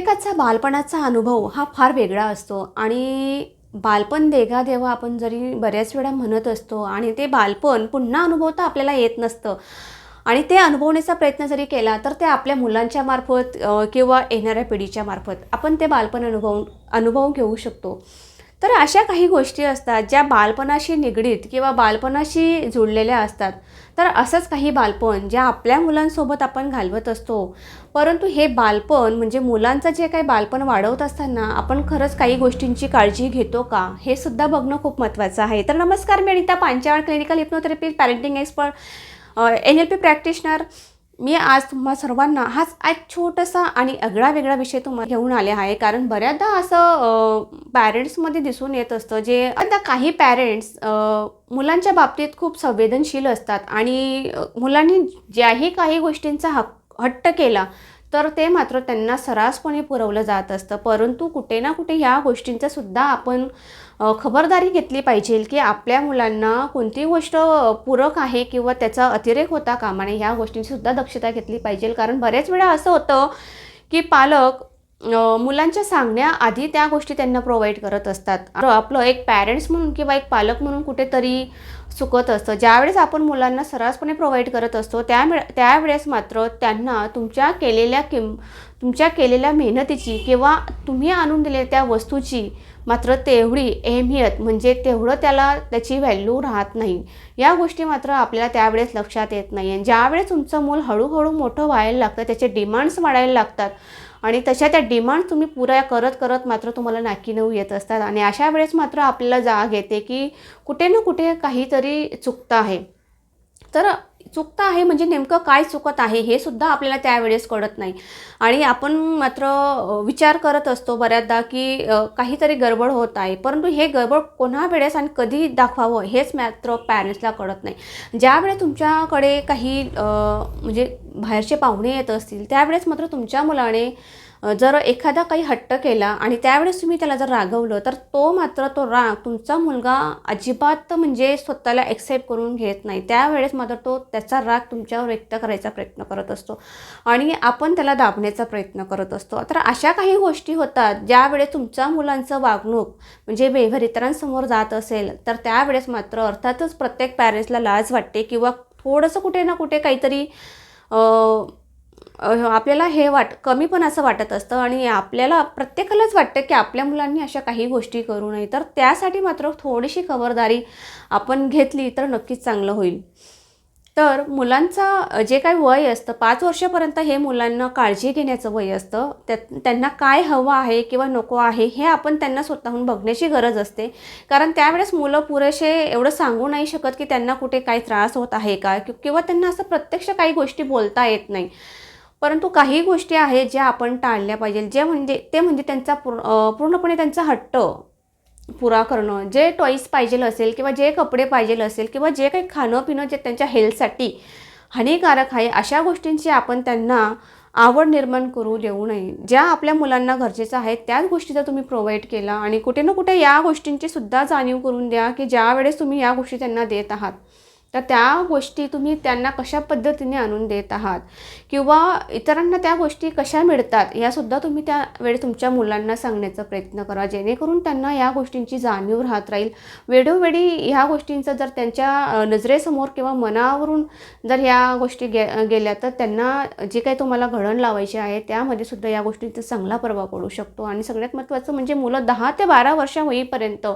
प्रत्येकाचा बालपणाचा अनुभव हा फार वेगळा असतो. आणि बालपण देगा देवा आपण जरी बऱ्याच वेळा म्हणत असतो आणि ते बालपण पुन्हा अनुभवता आपल्याला येत नसतं. आणि ते अनुभवण्याचा प्रयत्न जरी केला तर ते आपल्या मुलांच्या मार्फत किंवा येणाऱ्या पिढीच्या मार्फत आपण ते बालपण अनुभव अनुभव घेऊ शकतो. तर अशा काही गोष्टी असतात ज्या बालपणाशी निगडीत किंवा बालपणाशी जुळलेल्या असतात. तर असंच काही बालपण ज्या आपल्या मुलांसोबत आपण घालवत असतो. परंतु हे बालपण म्हणजे मुलांचं जे काही बालपण वाढवत असताना आपण खरंच काही गोष्टींची काळजी घेतो का? हे सुद्धा बघणं खूप महत्त्वाचं आहे. तर नमस्कार मी Anita Panchal clinical hypnotherapy parenting expert N L P practitioner मी आज तुम्हा सर्वांना हाच एक छोटासा आणि आगळा वेगळा विषय तुम्हाला घेऊन आले आहे. कारण बऱ्याचदा असं पॅरेंट्समध्ये दिसून येत असतं जे आता काही पॅरेंट्स मुलांच्या बाबतीत खूप संवेदनशील असतात. आणि मुलांनी ज्याही काही गोष्टींचा हक्क हट्ट केला तर ते मात्र त्यांना सर्रासपणे पुरवलं जात असतं. परंतु कुठे ना कुठे ह्या गोष्टींचा सुद्धा आपण खबरदारी घेतली पाहिजे की आपल्या मुलांना कोणती गोष्ट पूरक आहे किंवा त्याचा अतिरेक होता कामाने ह्या गोष्टींची सुद्धा दक्षता घेतली पाहिजे. कारण बरेच वेळा असं होतं की पालक मुलांच्या सांगण्याआधी त्या गोष्टी त्यांना प्रोव्हाइड करत असतात. आपलं एक पॅरेंट्स म्हणून किंवा एक पालक म्हणून कुठेतरी चुकत असतं. ज्यावेळेस आपण मुलांना सर्रासपणे प्रोव्हाइड करत असतो त्यावे त्यावेळेस मात्र त्यांना तुमच्या केलेल्या किम तुमच्या केलेल्या मेहनतीची किंवा तुम्ही आणून दिलेल्या त्या वस्तूची मात्र तेवढी अहमियत म्हणजे तेवढं त्याला त्याची व्हॅल्यू राहत नाही. या गोष्टी मात्र आपल्याला त्यावेळेस लक्षात येत नाही. ज्यावेळेस तुमचं मूल हळूहळू मोठं व्हायला लागतं त्याचे डिमांड्स वाढायला लागतात आणि तशा त्या डिमांड तुम्ही पुऱ्या करत करत मात्र तुम्हाला नाकी नऊ येत असतात. आणि अशा वेळेस मात्र आपल्याला जाग येते की कुठे ना कुठे काहीतरी चुकतं आहे. तर चुकतं आहे म्हणजे नेमकं काय चुकत आहे हे सुद्धा आपल्याला त्यावेळेस कळत नाही. आणि आपण मात्र विचार करत असतो बऱ्याचदा की काहीतरी गडबड होत आहे. परंतु हे गडबड कोणा वेळेस आणि कधी दाखवावं हेच मात्र पॅरेंट्सला कळत नाही. ज्यावेळेस तुमच्याकडे काही म्हणजे बाहेरचे पाहुणे येत असतील त्यावेळेस मात्र तुमच्या मुलाने जर एखादा काही हट्ट केला आणि त्यावेळेस तुम्ही त्याला जर रागवलं तर तो मात्र तो राग तुमचा मुलगा अजिबात म्हणजे स्वतःला एक्सेप्ट करून घेत नाही. त्यावेळेस मात्र तो त्याचा राग तुमच्यावर व्यक्त करायचा प्रयत्न करत असतो आणि आपण त्याला दाबण्याचा प्रयत्न करत असतो. तर अशा काही गोष्टी होतात ज्यावेळेस तुमच्या मुलांचं वागणूक म्हणजे बेभर इतरांसमोर जात असेल तर त्यावेळेस मात्र अर्थातच प्रत्येक पॅरेंट्सला लाज वाटते किंवा थोडंसं कुठे ना कुठे काहीतरी आपल्याला हे वाट कमी पण असं वाटत असतं आणि आपल्याला प्रत्येकालाच वाटतं की आपल्या मुलांनी अशा काही गोष्टी करू नये. तर त्यासाठी मात्र थोडीशी खबरदारी आपण घेतली तर नक्कीच चांगलं होईल. तर मुलांचा जे काही वय असतं पाच वर्षापर्यंत हे मुलांना काळजी घेण्याचं वय असतं. त्यात त्यांना काय हवं आहे किंवा नको आहे हे आपण त्यांना स्वतःहून बघण्याची गरज असते. कारण त्यावेळेस मुलं पुरेसे एवढं सांगू नाही शकत की त्यांना कुठे काय त्रास होत आहे का किंवा त्यांना असं प्रत्यक्ष काही गोष्टी बोलता येत नाही. परंतु काही गोष्टी आहेत ज्या आपण टाळल्या पाहिजे. जे म्हणजे ते म्हणजे त्यांचा पूर्ण पूर्णपणे त्यांचा हट्ट पुरा करणं. जे टॉईस पाहिजे असेल किंवा जे कपडे पाहिजे असेल किंवा जे काही खाणं पिणं जे त्यांच्या हेल्थसाठी हानिकारक आहे अशा गोष्टींची आपण त्यांना आवड निर्माण करू देऊ नये. ज्या आपल्या मुलांना गरजेचं आहे त्याच गोष्टीचा तुम्ही प्रोव्हाइड केला आणि कुठे ना कुठे या गोष्टींची सुद्धा जाणीव करून द्या की ज्या वेळेस तुम्ही या गोष्टी त्यांना देत आहात. तर त्या गोष्टी तुम्ही त्यांना कशा पद्धतीने आणून देत आहात? किंवा इतरांना त्या गोष्टी कशा मिळतात? यासुद्धा तुम्ही त्यावेळी तुमच्या मुलांना सांगण्याचा प्रयत्न करा. जेणेकरून त्यांना या गोष्टींची जाणीव राहत राहील. वेळोवेळी ह्या गोष्टींचं जर त्यांच्या नजरेसमोर किंवा मनावरून जर ह्या गोष्टी गे गेल्या तर त्यांना जे काही तुम्हाला घडण लावायचे आहे त्यामध्ये सुद्धा या गोष्टींचा चांगला प्रभाव पडू शकतो. आणि सगळ्यात महत्त्वाचं म्हणजे मुलं दहा ते बारा वर्ष होईपर्यंत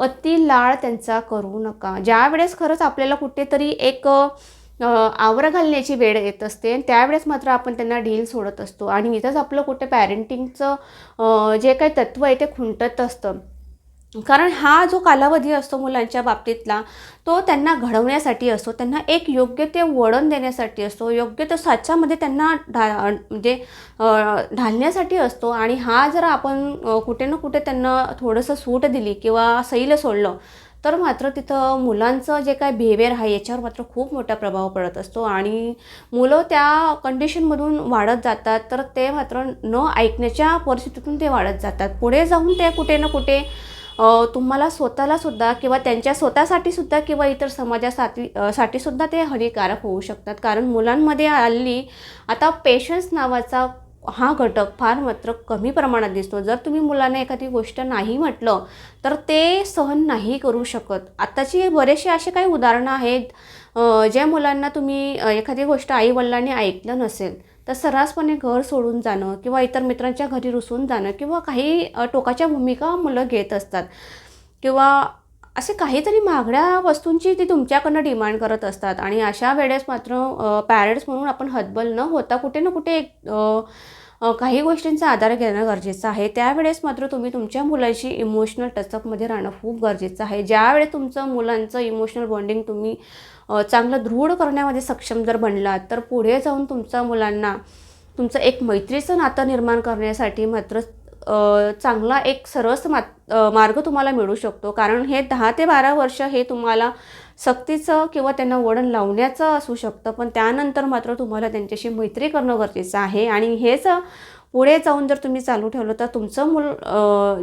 अति लाळ त्यांचा करू नका. ज्यावेळेस खरंच आपल्याला कुठेतरी एक आवरं घालण्याची वेळ येत असते त्यावेळेस मात्र आपण त्यांना ढील सोडत असतो. आणि इथंच आपलं कुठे पॅरेंटिंगचं जे काही तत्त्व आहे ते खुंटत असतं. कारण हा जो कालावधी असतो मुलांच्या बाबतीतला तो त्यांना घडवण्यासाठी असतो त्यांना एक योग्य ते वळण देण्यासाठी असतो योग्य तो साच्यामध्ये त्यांना ढा म्हणजे ढालण्यासाठी असतो. आणि हा जर आपण कुठे ना कुठे त्यांना थोडंसं सूट दिली किंवा सैल सोडलं तर मात्र तिथं मुलांचं जे काय बिहेवियर आहे याच्यावर मात्र खूप मोठा प्रभाव पडत असतो. आणि मुलं त्या कंडिशनमधून वाढत जातात तर ते मात्र न ऐकण्याच्या परिस्थितीतून ते वाढत जातात. पुढे जाऊन ते कुठे ना कुठे तुम्हाला स्वतःला सुद्धा किंवा त्यांच्या स्वतःसाठी सुद्धा किंवा इतर समाजासाठी साठी सुद्धा ते हानिकारक होऊ शकतात. कारण मुलांमध्ये हल्ली आता पेशन्स नावाचा हा घटक फार मात्र कमी प्रमाणात दिसतो. जर तुम्ही मुलांना एखादी गोष्ट नाही म्हटलं तर ते सहन नाही करू शकत. आत्ताची बरेचसे असे काही उदाहरणं आहेत ज्या मुलांना तुम्ही एखादी गोष्ट आईवडिलांनी ऐकलं नसेल तर सर्रासपणे घर सोडून जाणं किंवा इतर मित्रांच्या घरी रुसून जाणं किंवा काही टोकाच्या भूमिका मुलं घेत असतात. किंवा असे काहीतरी महागड्या वस्तूंची ती तुमच्याकडनं डिमांड करत असतात आणि अशा वेळेस मात्र पॅरेंट्स म्हणून आपण हतबल न होता कुठे ना कुठे एक काही गोष्टींचा आधार घेणं गरजेचं आहे. त्यावेळेस मात्र तुम्ही तुमच्या मुलाशी इमोशनल टचअपमध्ये राहणं खूप गरजेचं आहे. ज्यावेळेस तुमचं मुलांचं इमोशनल बॉन्डिंग तुम्ही चांगलं दृढ करण्यामध्ये सक्षम जर बनलात तर पुढे जाऊन तुमच्या मुलांना तुमचं एक मैत्रीचं नातं निर्माण करण्यासाठी मात्र चांगला एक सरस मा मार्ग तुम्हाला मिळू शकतो. कारण हे दहा ते बारा वर्ष हे तुम्हाला सक्तीचं किंवा त्यांना वळण लावण्याचं असू शकतं पण त्यानंतर मात्र तुम्हाला त्यांच्याशी मैत्री करणं गरजेचं आहे. आणि हेच पुढे जाऊन जर तुम्ही चालू ठेवलं तर तुमचं मूल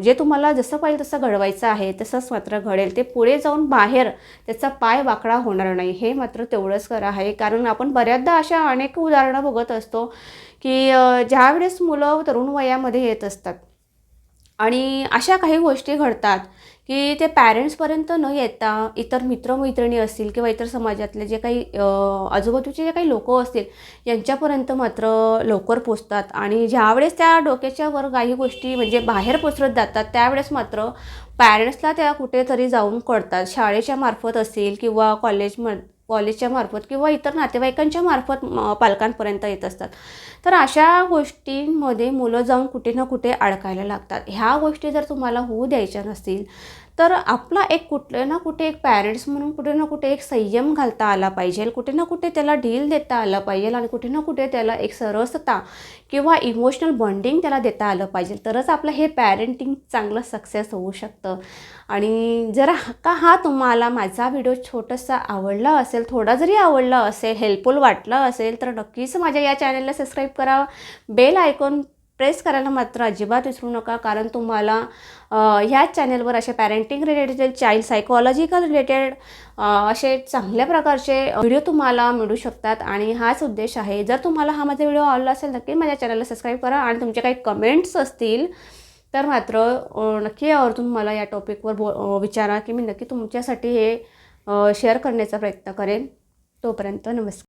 जे तुम्हाला जसं पाहिजे तसं घडवायचं आहे तसंच मात्र घडेल. ते पुढे जाऊन बाहेर त्याचा पाय वाकडा होणार नाही हे मात्र तेवढंच खरं आहे. कारण आपण बऱ्याचदा अशा अनेक उदाहरणं बघत असतो की ज्यावेळेस मुलं तरुण वयामध्ये येत असतात आणि अशा काही गोष्टी घडतात की ते पॅरेंट्सपर्यंत न येता इतर मित्रमैत्रिणी असतील किंवा इतर समाजातले जे काही आजूबाजूचे जे काही लोक असतील यांच्यापर्यंत मात्र लवकर पोचतात. आणि ज्यावेळेस त्या डोक्याच्या वर काही गोष्टी म्हणजे बाहेर पसरत जातात त्यावेळेस मात्र पॅरेंट्सला त्या कुठेतरी जाऊन कळतात. शाळेच्या मार्फत असेल किंवा कॉलेजम कॉलेजच्या मार्फत किंवा इतर नातेवाईकांच्या मार्फत पालकांपर्यंत येत असतात. तर अशा गोष्टींमध्ये मुलं जाऊन कुठे ना कुठे अडकायला लागतात. ह्या गोष्टी जर तुम्हाला होऊ द्यायच्या नसतील तर आपला एक कुठे ना कुठे एक पॅरेंट्स म्हणून कुठे ना कुठे एक संयम घालता आला पाहिजे. कुठे ना कुठे त्याला डील देता आला पाहिजे आणि कुठे ना कुठे त्याला एक सरसता किंवा इमोशनल बॉन्डिंग त्याला देता आलं पाहिजे. तरच आपलं हे पॅरेंटिंग चांगलं सक्सेस होऊ शकतं. आणि जर का हा तुम्हाला माझा व्हिडिओ छोटासा आवडला असेल थोडा जरी आवडला असेल हेल्पफुल वाटला असेल तर नक्कीच माझ्या या चॅनलला सबस्क्राईब करा. बेल आयकॉन प्रेस करायला मात्र अजिबात विसरू नका कारण तुम्हाला ह्याच चॅनलवर असे parenting related child psychological related असे चांगल्या प्रकारचे व्हिडिओ तुम्हाला मिळू शकतात. आणि हाच उद्देश आहे जर तुम्हाला हा माझा व्हिडिओ आवडला असेल नक्की माझ्या चॅनलला सबस्क्राईब करा आणि तुमचे काही कमेंट्स असतील तर मात्र नक्की आवर्जून मला या टॉपिकवर बो विचारा की मी नक्की तुमच्यासाठी हे शेअर करण्याचा प्रयत्न करेन. तोपर्यंत नमस्कार.